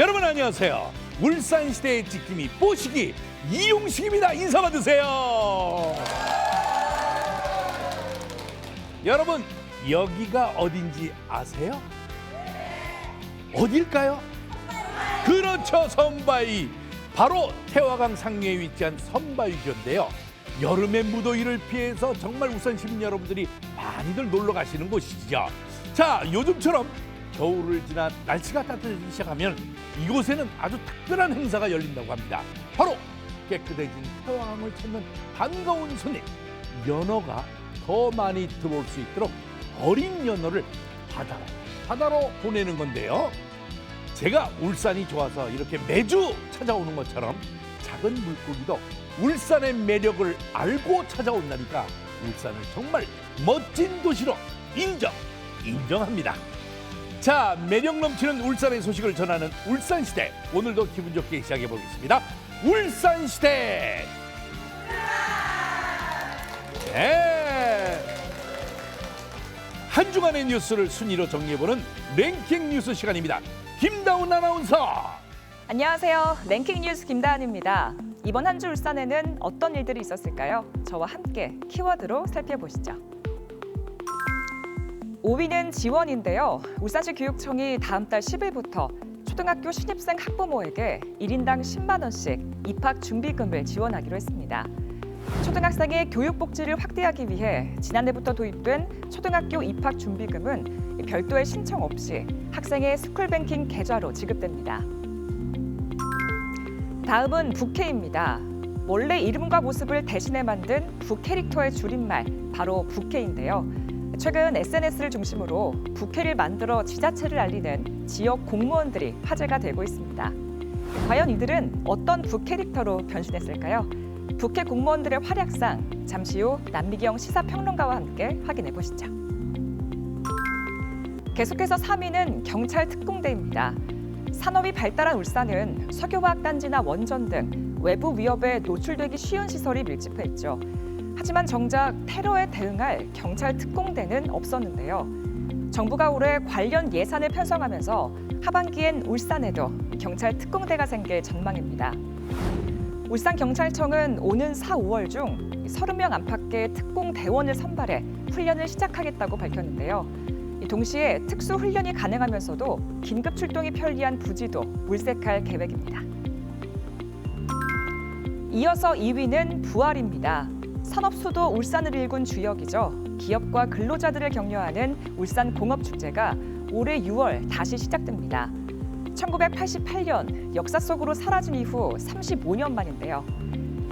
여러분 안녕하세요. 울산시대의 지킴이 뽀시기 이용식입니다. 인사 받으세요. 여러분 여기가 어딘지 아세요? 어딜까요? 그렇죠 선바위 바로 태화강 상류에 위치한 선바위교인데요 여름의 무더위를 피해서 정말 울산 시민 여러분들이 많이들 놀러 가시는 곳이죠 자 요즘처럼 겨울을 지나 날씨가 따뜻해지기 시작하면 이곳에는 아주 특별한 행사가 열린다고 합니다 바로 깨끗해진 태화강을 찾는 반가운 손님 연어가 더 많이 들어올 수 있도록 어린 연어를 바다로 바다로 보내는 건데요 제가 울산이 좋아서 이렇게 매주 찾아오는 것처럼 작은 물고기도 울산의 매력을 알고 찾아온다니까 울산을 정말 멋진 도시로 인정, 인정합니다. 자, 매력 넘치는 울산의 소식을 전하는 울산시대. 오늘도 기분 좋게 시작해 보겠습니다. 울산시대! 네. 한 주간의 뉴스를 순위로 정리해보는 랭킹 뉴스 시간입니다. 김다운 아나운서. 안녕하세요. 랭킹 뉴스 김다한입니다. 이번 한 주 울산에는 어떤 일들이 있었을까요? 저와 함께 키워드로 살펴보시죠. 5위는 지원인데요. 울산시 교육청이 다음 달 10일부터 초등학교 신입생 학부모에게 1인당 10만 원씩 입학 준비금을 지원하기로 했습니다. 초등학생의 교육 복지를 확대하기 위해 지난해부터 도입된 초등학교 입학 준비금은 별도의 신청 없이 학생의 스쿨뱅킹 계좌로 지급됩니다. 다음은 부캐입니다. 원래 이름과 모습을 대신해 만든 부 캐릭터의 줄임말 바로 부캐인데요. 최근 SNS를 중심으로 부캐를 만들어 지자체를 알리는 지역 공무원들이 화제가 되고 있습니다. 과연 이들은 어떤 부캐릭터로 변신했을까요? 부캐 공무원들의 활약상 잠시 후 남미경 시사평론가와 함께 확인해 보시죠. 계속해서 3위는 경찰 특공대입니다. 산업이 발달한 울산은 석유화학 단지나 원전 등 외부 위협에 노출되기 쉬운 시설이 밀집해 있죠. 하지만 정작 테러에 대응할 경찰 특공대는 없었는데요. 정부가 올해 관련 예산을 편성하면서 하반기엔 울산에도 경찰 특공대가 생길 전망입니다. 울산경찰청은 오는 4, 5월 중 30명 안팎의 특공대원을 선발해 훈련을 시작하겠다고 밝혔는데요. 동시에 특수 훈련이 가능하면서도 긴급 출동이 편리한 부지도 물색할 계획입니다. 이어서 2위는 부활입니다. 산업 수도 울산을 일군 주역이죠. 기업과 근로자들을 격려하는 울산 공업 축제가 올해 6월 다시 시작됩니다. 1988년 역사 속으로 사라진 이후 35년 만인데요.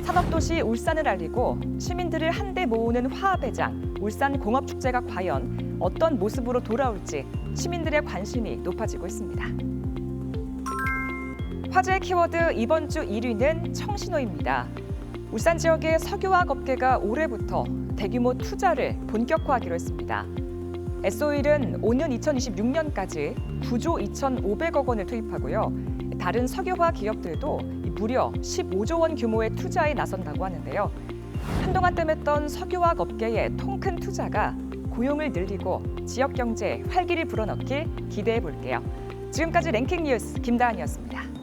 산업도시 울산을 알리고 시민들을 한데 모으는 화합의 장 울산 공업 축제가 과연 어떤 모습으로 돌아올지 시민들의 관심이 높아지고 있습니다. 화제의 키워드 이번 주 1위는 청신호입니다. 울산 지역의 석유화학 업계가 올해부터 대규모 투자를 본격화하기로 했습니다. S-오일은 오는 2026년까지 9조 2,500억 원을 투입하고요. 다른 석유화학 기업들도 무려 15조 원 규모의 투자에 나선다고 하는데요. 한동안 뜸했던 석유화학 업계의 통 큰 투자가 고용을 늘리고 지역 경제에 활기를 불어넣길 기대해 볼게요. 지금까지 랭킹 뉴스 김다한이었습니다.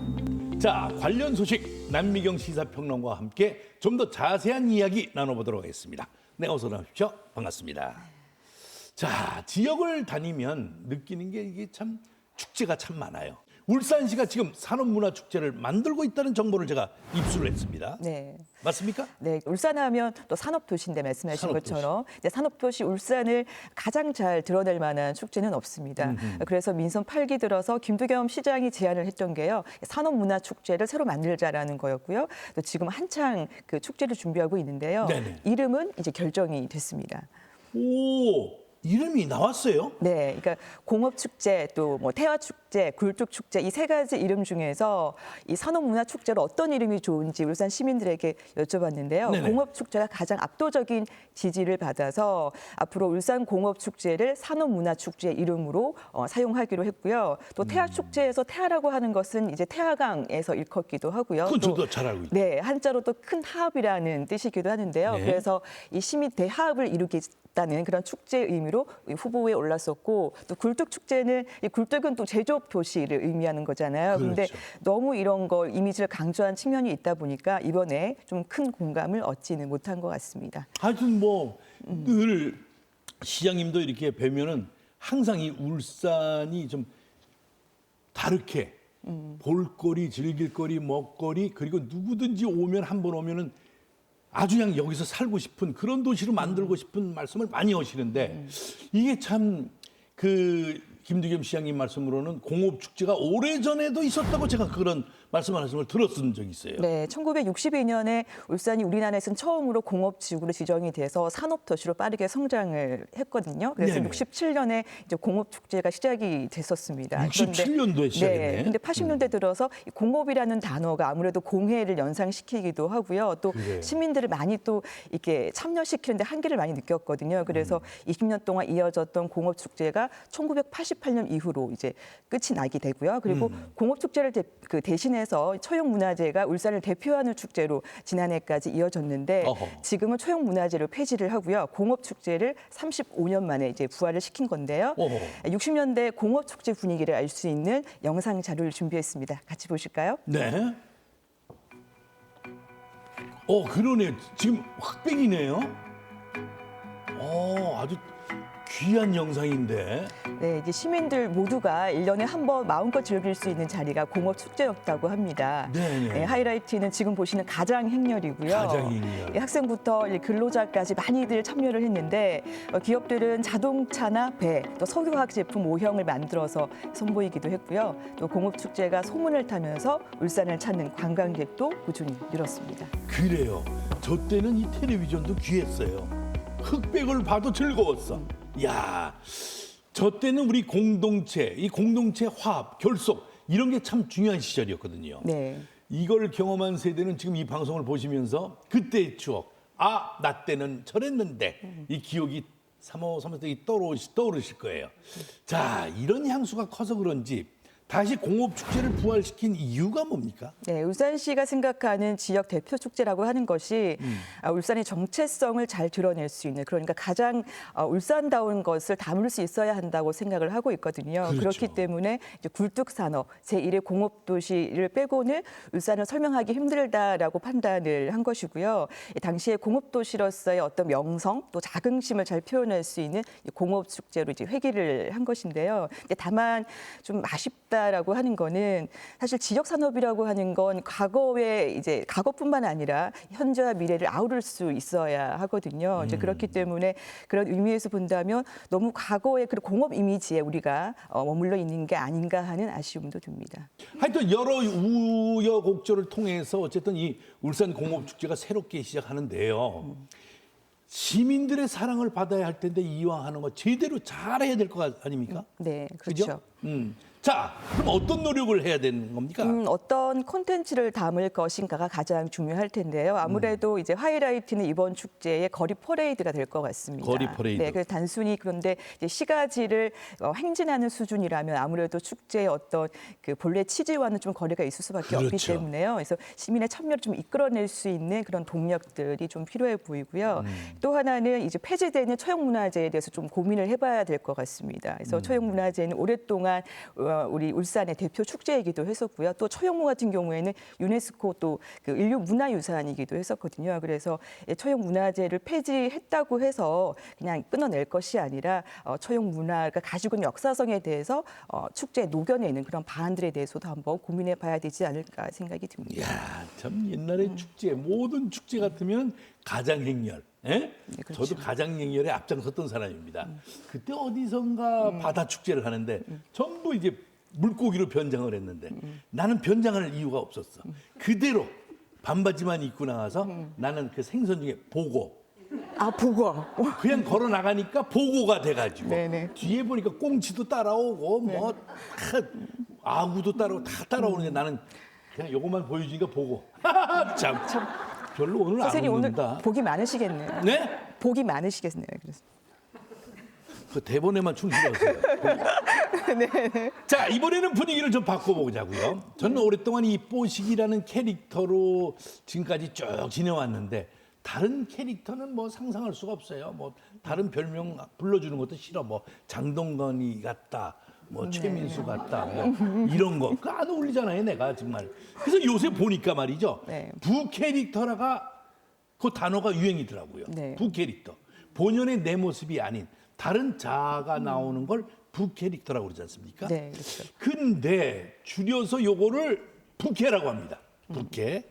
자, 관련 소식 남미경 시사평론가와 함께 좀 더 자세한 이야기 나눠보도록 하겠습니다. 네, 어서 나오십시오. 반갑습니다. 자, 지역을 다니면 느끼는 게 이게 참 축제가 참 많아요. 울산시가 지금 산업문화축제를 만들고 있다는 정보를 제가 입수를 했습니다. 네. 맞습니까? 네, 울산하면 또 산업도시인데 말씀하신 산업도시. 것처럼 이제 산업도시 울산을 가장 잘 드러낼 만한 축제는 없습니다. 그래서 민선 8기 들어서 김두겸 시장이 제안을 했던 게요. 산업문화축제를 새로 만들자라는 거였고요. 또 지금 한창 그 축제를 준비하고 있는데요. 네네. 이름은 이제 결정이 됐습니다. 오, 이름이 나왔어요? 네, 그러니까 공업 축제 또 뭐 태화 축제, 굴뚝 축제 이 세 가지 이름 중에서 이 산업 문화 축제로 어떤 이름이 좋은지 울산 시민들에게 여쭤봤는데요. 네네. 공업 축제가 가장 압도적인 지지를 받아서 앞으로 울산 공업 축제를 산업 문화 축제 이름으로 어, 사용하기로 했고요. 또 음. 태화 축제에서 태화라고 하는 것은 이제 태화강에서 일컫기도 하고요. 그건 또 저도 잘 알고 있죠. 네, 한자로 또 큰 하합이라는 뜻이기도 하는데요. 네. 그래서 이 시민 대하합을 이루기 다는 그런 축제 의미로 이 후보에 올랐었고 또 굴뚝 축제는 이 굴뚝은 또 제조업 도시를 의미하는 거잖아요. 근데 그렇죠. 너무 이런 걸 이미지를 강조한 측면이 있다 보니까 이번에 좀 큰 공감을 얻지는 못한 것 같습니다. 하여튼 뭐늘 시장님도 이렇게 뵈면은 항상 이 울산이 좀 다르게 볼거리, 즐길거리, 먹거리 그리고 누구든지 오면 한 번 오면은 아주 그냥 여기서 살고 싶은 그런 도시로 만들고 싶은 말씀을 많이 하시는데 이게 참 그 김두겸 시장님 말씀으로는 공업 축제가 오래 전에도 있었다고 제가 그런 말씀하셨음을 들었은 적이 있어요. 네, 1962년에 울산이 우리나라에서는 처음으로 공업지구로 지정이 돼서 산업도시로 빠르게 성장을 했거든요. 그래서 네네. 67년에 이제 공업축제가 시작이 됐었습니다. 67년도에 시작했네. 네, 근데 80년대 들어서 이 공업이라는 단어가 아무래도 공해를 연상시키기도 하고요. 또 그래요. 시민들을 많이 또 이렇게 참여시키는데 한계를 많이 느꼈거든요. 그래서 음. 20년 동안 이어졌던 공업축제가 1988년 이후로 이제 끝이 나게 되고요. 그리고 음. 공업축제를 대, 그 대신 해서 초용문화제가 울산을 대표하는 축제로 지난해까지 이어졌는데 어허. 지금은 초용문화제를 폐지를 하고요. 공업축제를 35년 만에 이제 부활을 시킨 건데요. 어허. 60년대 공업축제 분위기를 알 수 있는 영상 자료를 준비했습니다. 같이 보실까요? 네. 어, 그러네. 지금 흑백이네요. 어, 아주 귀한 영상인데. 네, 이제 시민들 모두가 일년에 한 번 마음껏 즐길 수 있는 자리가 공업 축제였다고 합니다. 네네. 네, 하이라이트는 지금 보시는 가장 행렬이고요. 가장 행렬. 예, 학생부터 이 근로자까지 많이들 참여를 했는데 어, 기업들은 자동차나 배, 또 석유화학 제품 모형을 만들어서 선보이기도 했고요. 또 공업 축제가 소문을 타면서 울산을 찾는 관광객도 꾸준히 늘었습니다. 그래요. 저 때는 이 텔레비전도 귀했어요. 흑백을 봐도 즐거웠어. 야, 저 때는 우리 공동체, 이 공동체 화합, 결속 이런 게 참 중요한 시절이었거든요. 네. 이걸 경험한 세대는 지금 이 방송을 보시면서 그때의 추억, 아, 나 때는 저랬는데 이 기억이 사모사모하게 떠오르시, 떠오르실 거예요. 자, 이런 향수가 커서 그런지 다시 공업 축제를 부활시킨 이유가 뭡니까? 네, 울산시가 생각하는 지역 대표 축제라고 하는 것이 음. 아, 울산의 정체성을 잘 드러낼 수 있는 그러니까 가장 어, 울산다운 것을 담을 수 있어야 한다고 생각을 하고 있거든요. 그렇죠. 그렇기 때문에 이제 굴뚝 산업 제1의 공업 도시를 빼고는 울산을 설명하기 힘들다라고 판단을 한 것이고요. 이 당시에 공업 도시로서의 어떤 명성 또 자긍심을 잘 표현할 수 있는 이 공업 축제로 이제 회귀를 한 것인데요. 근데 다만 좀 아쉽다 라고 하는 거는 사실 지역 산업이라고 하는 건 과거에 이제 과거뿐만 아니라 현재와 미래를 아우를 수 있어야 하거든요. 이제 그렇기 때문에 그런 의미에서 본다면 너무 과거의 그 공업 이미지에 우리가 어, 머물러 있는 게 아닌가 하는 아쉬움도 듭니다. 하여튼 여러 우여곡절을 통해서 어쨌든 이 울산 공업 축제가 새롭게 시작하는데요. 시민들의 사랑을 받아야 할 텐데 이왕 하는 거 제대로 잘해야 될 것 아닙니까? 네, 그죠? 그렇죠. 음. 자, 그럼 어떤 노력을 해야 되는 겁니까? 음, 어떤 콘텐츠를 담을 것인가가 가장 중요할 텐데요. 아무래도 이제 하이라이트는 이번 축제의 거리 퍼레이드가 될 것 같습니다. 거리 퍼레이드. 네, 그래서 단순히 그런데 이제 시가지를 어, 행진하는 수준이라면 아무래도 축제의 어떤 그 본래 취지와는 좀 거리가 있을 수밖에 없기 그렇죠. 때문에요. 그래서 시민의 참여를 좀 이끌어낼 수 있는 그런 동력들이 좀 필요해 보이고요. 음. 또 하나는 이제 폐지되는 처형 문화재에 대해서 좀 고민을 해봐야 될 것 같습니다. 음. 그래서 처형 문화재는 오랫동안 어, 우리 울산의 대표 축제이기도 했었고요. 또 처형무 같은 경우에는 유네스코 또 그 인류 문화유산이기도 했었거든요. 그래서 이 처형 문화재를 폐지했다고 해서 그냥 끊어낼 것이 아니라 어, 처형 문화가 가지고 있는 역사성에 대해서 어, 축제에 녹여내는 그런 방안들에 대해서도 한번 고민해 봐야 되지 않을까 생각이 듭니다. 이야, 참 옛날에 축제 모든 축제 같으면 가장 행렬. 예? 그렇죠. 저도 가장행렬에 앞장섰던 사람입니다. 그때 어디선가 바다 축제를 하는데 전부 이제 물고기로 변장을 했는데 나는 변장할 이유가 없었어. 그대로 반바지만 입고 나가서 나는 그 생선 중에 보고. 아 보고. 그냥 걸어 나가니까 보고가 돼가지고 네네. 뒤에 보니까 꽁치도 따라오고 뭐 다 아구도 따라오고 다 따라오는데 나는 그냥 요것만 보여주니까 보고. 참, 별로 오늘 안 선생님 오늘 웃는다. 복이 많으시겠네요. 네? 복이 많으시겠네요. 그래서. 그 대본에만 충실하세요. 자 이번에는 분위기를 좀 바꿔보자고요. 저는 오랫동안 이 뽀식이라는 캐릭터로 지금까지 쭉 지내왔는데 다른 캐릭터는 뭐 상상할 수가 없어요. 뭐 다른 별명 불러주는 것도 싫어. 뭐 장동건이 같다. 뭐 최민수 같다. 뭐 이런 거. 그 안 어울리잖아요, 내가 정말. 그래서 요새 보니까 말이죠. 네. 부캐릭터라가 그 단어가 유행이더라고요. 네. 부캐릭터. 본연의 내 모습이 아닌 다른 자아가 나오는 걸 부캐릭터라고 그러지 않습니까? 네, 그렇죠. 근데 줄여서 요거를 부캐라고 합니다. 부캐.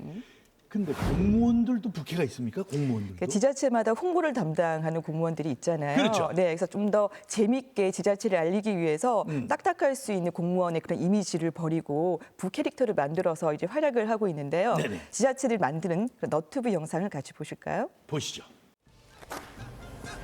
근데 공무원들도 부캐가 있습니까? 공무원들도? 그러니까 지자체마다 홍보를 담당하는 공무원들이 있잖아요. 그렇죠. 네, 그래서 좀 더 재밌게 지자체를 알리기 위해서 음. 딱딱할 수 있는 공무원의 그런 이미지를 버리고 부캐릭터를 만들어서 이제 활약을 하고 있는데요. 네네. 지자체를 만드는 그런 너튜브 영상을 같이 보실까요? 보시죠.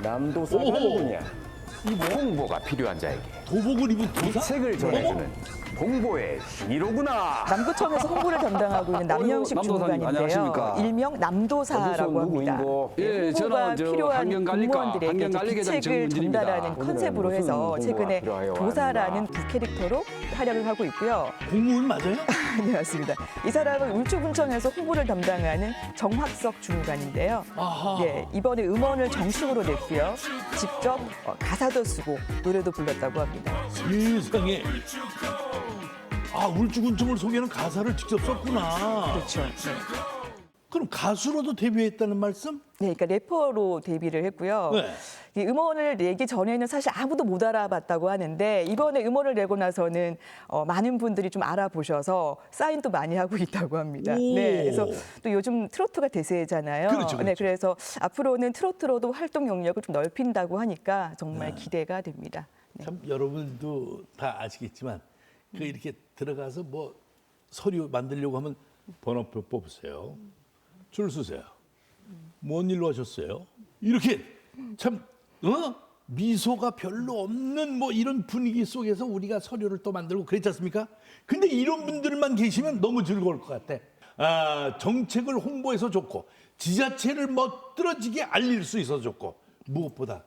오호. 누구냐? 홍보가 필요한 자에게 도복을 입은 이 도사? 책을 전해주는 홍보의 신이로구나. 남구청에서 홍보를 담당하고 있는 남영식 어, 남도사님, 주무관인데요. 안녕하십니까? 일명 남도사라고 합니다. 누구인고? 네, 예, 홍보가 저는 저 필요한 환경관리과, 공무원들에게 환경관리계장 기책을 정문진입니다. 전달하는 오늘은 컨셉으로 무슨 해서 홍보가 최근에 도사라는 왔는가? 부캐릭터로 활약을 하고 있고요. 공무원 맞아요? 네, 맞습니다. 이 사람은 울주군청에서 홍보를 담당하는 정학석 주무관인데요. 아하. 예, 이번에 음원을 정식으로 냈고요. 직접 어, 가사도 쓰고 노래도 불렀다고 합니다. 세상에. 아, 울주군청을 소개하는 가사를 직접 썼구나. 그렇죠. 네. 그럼 가수로도 데뷔했다는 말씀? 네, 그러니까 래퍼로 데뷔를 했고요. 네. 이 음원을 내기 전에는 사실 아무도 못 알아봤다고 하는데 이번에 음원을 내고 나서는 어, 많은 분들이 좀 알아보셔서 사인도 많이 하고 있다고 합니다. 오. 네, 그래서 또 요즘 트로트가 대세잖아요. 그렇죠, 그렇죠. 네, 그래서 앞으로는 트로트로도 활동 영역을 좀 넓힌다고 하니까 정말 기대가 됩니다. 네. 참 여러분도 다 아시겠지만 그 이렇게 들어가서 뭐 서류 만들려고 하면 번호표 뽑으세요. 줄 서세요. 뭔 일로 하셨어요? 이렇게 참 어? 미소가 별로 없는 뭐 이런 분위기 속에서 우리가 서류를 또 만들고 그랬지 않습니까? 근데 이런 분들만 계시면 너무 즐거울 것 같아. 아, 정책을 홍보해서 좋고 지자체를 멋들어지게 알릴 수 있어서 좋고 무엇보다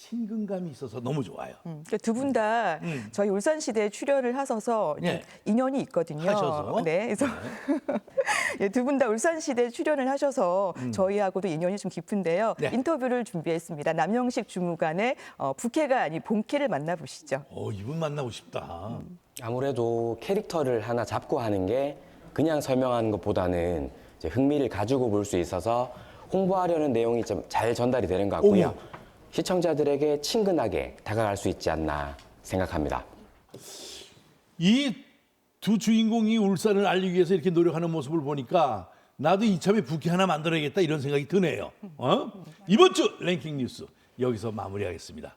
친근감이 있어서 너무 좋아요. 그러니까 두분다 저희 울산 시대에 출연을 하셔서 좀 음. 예. 인연이 있거든요. 하셔서? 네, 그래서 두분 다 울산 시대에 출연을 하셔서 저희하고도 인연이 좀 깊은데요. 네. 인터뷰를 준비했습니다. 남영식 주무관의 어, 부캐가 아닌 본캐를 만나보시죠. 어, 이분 만나고 싶다. 아무래도 캐릭터를 하나 잡고 하는 게 그냥 설명하는 것보다는 이제 흥미를 가지고 볼 수 있어서 홍보하려는 내용이 좀 잘 전달이 되는 것 같고요. 어머. 시청자들에게 친근하게 다가갈 수 있지 않나 생각합니다. 이 두 주인공이 울산을 알리기 위해서 이렇게 노력하는 모습을 보니까 나도 이참에 부캐 하나 만들어야겠다 이런 생각이 드네요. 어? 이번 주 랭킹 뉴스 여기서 마무리하겠습니다.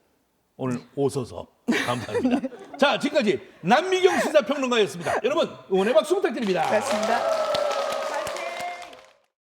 오늘 오셔서 감사합니다. 자, 지금까지 남미경 시사평론가였습니다. 여러분 응원의 박수 부탁드립니다. 고맙습니다.